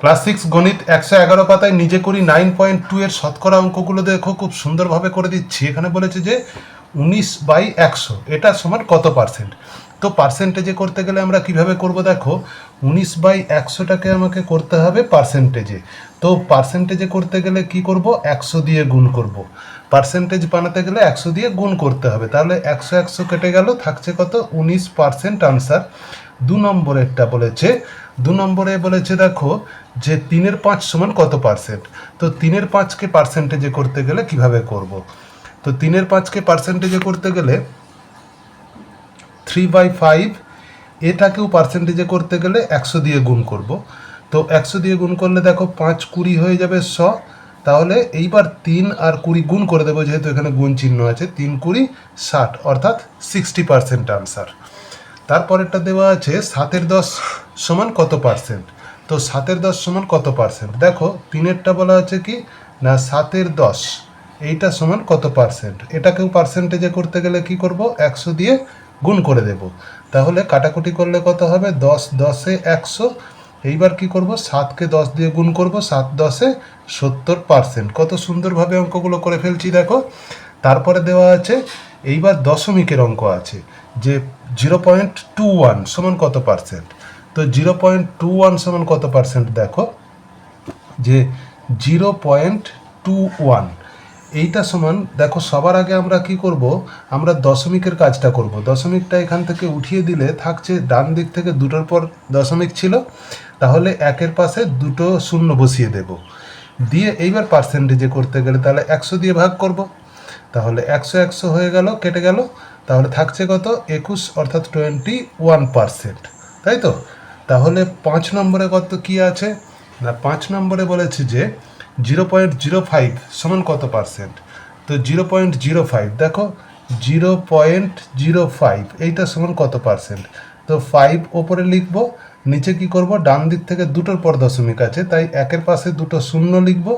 Class six গণিত একশো এগারো পাতায় নিজে করি নাইন পয়েন্ট টু এর শতকরা অঙ্কগুলো দেখো, খুব সুন্দরভাবে করে দিচ্ছি। এখানে বলেছে যে উনিশ বাই একশো, এটা সমান কত পার্সেন্ট তো পার্সেন্টেজে করতে গেলে আমরা কীভাবে করব দেখো, উনিশ বাই একশোটাকে আমাকে করতে হবে পার্সেন্টেজে তো পার্সেন্টেজে করতে গেলে কি করব? একশো দিয়ে গুণ করব। পার্সেন্টেজ বানাতে গেলে একশো দিয়ে গুণ করতে হবে। তাহলে একশো একশো কেটে গেল, থাকছে কত? উনিশ পার্সেন্ট আনসার দু নম্বরেরটা বলেছে, দু নম্বরে বলেছে দেখো যে তিনের পাঁচ সমান কত পার্সেন্ট তো তিনের পাঁচকে পার্সেন্টেজে করতে গেলে কীভাবে করব? তো তিনের পাঁচকে পার্সেন্টেজে করতে গেলে থ্রি বাই ফাইভ এটাকেও পার্সেন্টেজে করতে গেলে একশো দিয়ে গুণ করব। তো একশো দিয়ে গুণ করলে দেখো পাঁচ কুড়ি হয়ে যাবে শ, তাহলে এইবার তিন আর কুড়ি গুণ করে দেবো, যেহেতু এখানে গুণ চিহ্ন আছে, তিন কুড়ি ষাট, অর্থাৎ সিক্সটি পার্সেন্ট আনসার তারপরেরটা দেওয়া আছে সাতের দশ সমান কত পার্সেন্ট তো সাতের দশ সমান কত পার্সেন্ট দেখো, তিনেরটা বলা আছে কি? না, সাতের দশ। এইটা সমান কত পার্সেন্ট এটাকেও পার্সেন্টেজে করতে গেলে কি করব? একশো দিয়ে গুণ করে দেব। তাহলে কাটাকুটি করলে কত হবে? দশ, দশে একশো। এইবার কি করব? সাতকে দশ দিয়ে গুণ করব। সাত, দশে সত্তর পার্সেন্ট কত সুন্দরভাবে অঙ্কগুলো করে ফেলছি, দেখো। তারপরে দেওয়া আছে, এইবার দশমিকের অঙ্ক আছে, যে জিরো পয়েন্ট টু ওয়ান সমান কত পার্সেন্ট? তো জিরো পয়েন্ট টু ওয়ান সমান কত পার্সেন্ট দেখো, যে জিরো পয়েন্ট টু ওয়ান, এইটা সমান, দেখো সবার আগে আমরা কি করব, আমরা দশমিকের কাজটা করব। দশমিকটা এখান থেকে উঠিয়ে দিলে থাকছে ডান দিক থেকে দুটোর পর দশমিক ছিল, তাহলে একের পাশে দুটো শূন্য বসিয়ে দেব। দিয়ে এইবার পার্সেন্টেজে করতে গেলে তাহলে একশো দিয়ে ভাগ করব। তাহলে একশো একশো হয়ে গেল, কেটে গেল তাহলে থাকছে কত? একুশ অর্থাৎ টোয়েন্টি ওয়ান পার্সেন্ট। তাই তো? তাহলে পাঁচ নম্বরে কত কি আছে? না, পাঁচ নম্বরে বলেছে যে জিরো পয়েন্ট জিরো ফাইভ সমান কত পার্সেন্ট? তো জিরো পয়েন্ট জিরো ফাইভ, দেখো, জিরো পয়েন্ট জিরো ফাইভ, এইটা সমান কত পার্সেন্ট? তো ফাইভ ওপরে লিখব, নিচে কি করব? ডান দিক থেকে দুটোর পর দশমিক আছে, তাই একের পাশে দুটো শূন্য লিখব,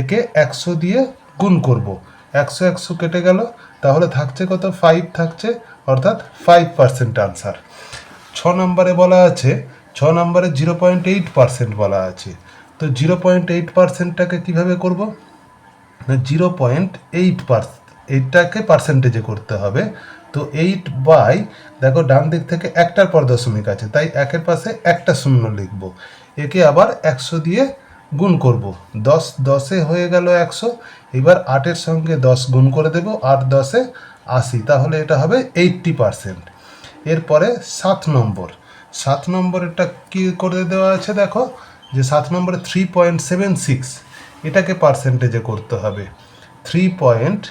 একে একশো দিয়ে গুণ করব। একশো একশো কেটে গেল, তাহলে থাকছে কত? ফাইভ থাকছে, অর্থাৎ ফাইভ পার্সেন্ট আনসার ছ নম্বরে বলা আছে, ছ নম্বরে জিরো পয়েন্ট এইট পার্সেন্ট বলা আছে। তো জিরো পয়েন্ট এইট পার্সেন্টটাকে কীভাবে করব? না জিরো পয়েন্ট এইট পার্সেন্ট এইটটাকে পার্সেন্টেজে করতে হবে। তো এইট বাই দেখো ডান দিক থেকে একটার পর দশমিক আছে, তাই একের পাশে একটা শূন্য লিখব। একে আবার একশো দিয়ে গুণ করব। দশ দশে হয়ে গেল একশো, এবার আটের সঙ্গে দশ গুণ করে দেব, আট দশে আশি। তাহলে এটা হবে এইটটি পার্সেন্ট এরপরে সাত নম্বর। সাত নম্বরেরটা কী করে দেওয়া আছে দেখো? যে সাত নম্বরে থ্রি পয়েন্ট সেভেন সিক্স এটাকে পার্সেন্টেজে করতে হবে। থ্রি পয়েন্ট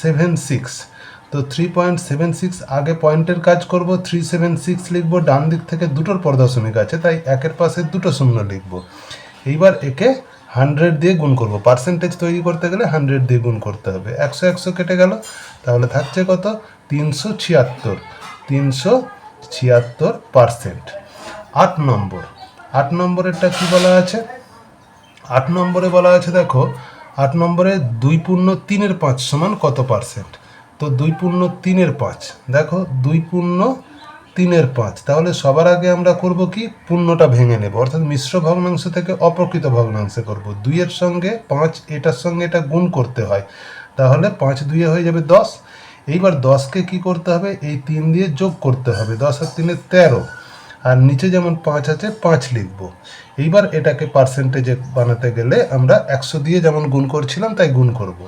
সেভেন সিক্স তো থ্রি পয়েন্ট সেভেন সিক্স আগে পয়েন্টের কাজ করব থ্রি সেভেন সিক্স লিখব, ডান দিক থেকে দুটোর পর দশমিক আছে, তাই একের পাশে দুটো শূন্য লিখব। এইবার একে হান্ড্রেড দিয়ে গুণ করব। পার্সেন্টেজ তৈরি করতে গেলে হান্ড্রেড দিয়ে গুণ করতে হবে। একশো একশো কেটে গেল। তাহলে থাকছে কত? তিনশো ছিয়াত্তর। তিনশো ছিয়াত্তর পার্সেন্ট আট নম্বর। আট নম্বরেরটা কি বলা আছে? আট নম্বরে বলা আছে, দেখো, আট নম্বরে দুই পূর্ণ তিনের পাঁচ সমান কত পার্সেন্ট তো দুই পূর্ণ তিনের পাঁচ। দেখো, দুই পূর্ণ তিনের পাঁচ তাহলে সবার আগে আমরা করব কি? পূর্ণটা ভেঙে নেব। অর্থাৎ মিশ্র ভগ্নাংশ থেকে অপ্রকৃত ভগ্নাংশে করব। দুইয়ের সঙ্গে পাঁচ, এটার সঙ্গে এটা গুণ করতে হয়। তাহলে পাঁচ দুইয়ে হয়ে যাবে দশ। এইবার দশকে কি করতে হবে? এই তিন দিয়ে যোগ করতে হবে। দশ আর তিনে তেরো। আর নিচে যেমন পাঁচ আছে, পাঁচ লিখব। এইবার এটাকে পার্সেন্টেজে বানাতে গেলে আমরা একশো দিয়ে যেমন গুণ করছিলাম, তাই গুণ করব।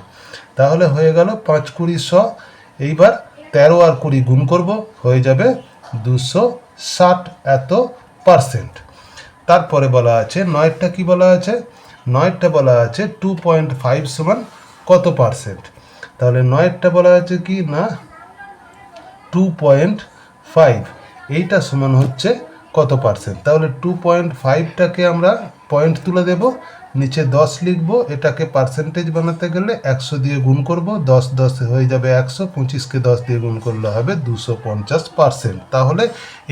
তাহলে হয়ে গেল পাঁচ কুড়ি শ। এইবার তেরো আর কুড়ি গুণ করব। হয়ে যাবে দুশো ষাট এত পার্সেন্ট। তারপরে বলা আছে, নয়েরটা কি বলা আছে? নয়েরটা বলা আছে টু পয়েন্ট ফাইভ সমান কত পার্সেন্ট? তাহলে নয়েরটা বলা আছে কি? না, টু পয়েন্ট ফাইভ। এইটা সমান হচ্ছে কত পার্সেন্ট? তাহলে টু পয়েন্ট ফাইভটাকে আমরা পয়েন্ট তুলে দেব। নিচে দশ লিখব, এটাকে পার্সেন্টেজ বানাতে গেলে একশো দিয়ে গুণ করব, দশ দশ হয়ে যাবে একশো, পঁচিশকে দশ দিয়ে গুণ করলে হবে দুশো পঞ্চাশ পার্সেন্ট তাহলে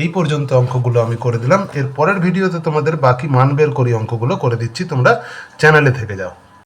এই পর্যন্ত অঙ্কগুলো আমি করে দিলাম। এর পরের ভিডিওতে তোমাদের বাকি মান বের করি অঙ্কগুলো করে দিচ্ছি, তোমরা চ্যানেলে থেকে যাও।